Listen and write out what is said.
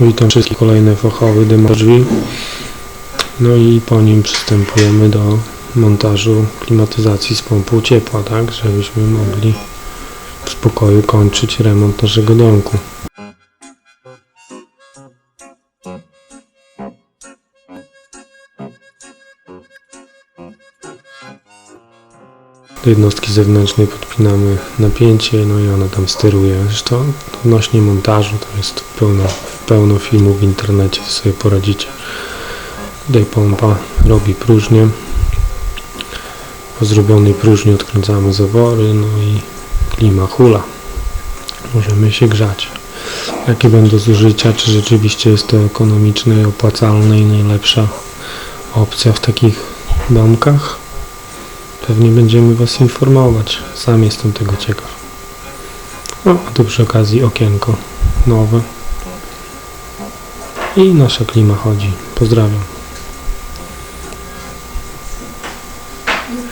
Witam wszystkich kolejny fachowy demo drzwi. No i po nim przystępujemy do montażu klimatyzacji z pompą ciepła, tak, żebyśmy mogli w spokoju kończyć remont naszego domku. Do jednostki zewnętrznej podpinamy napięcie, no i ona tam steruje. Zresztą odnośnie montażu to jest pełno, pełno filmów w internecie, sobie poradzicie. Tutaj pompa robi próżnię. Po zrobionej próżni odkręcamy zawory, no i klima hula. Możemy się grzać. Jakie będą zużycia, czy rzeczywiście jest to ekonomiczne i opłacalne i najlepsza opcja w takich domkach? Pewnie będziemy Was informować. Sam jestem tego ciekaw. No, a tu przy okazji okienko nowe. I nasza klima chodzi. Pozdrawiam.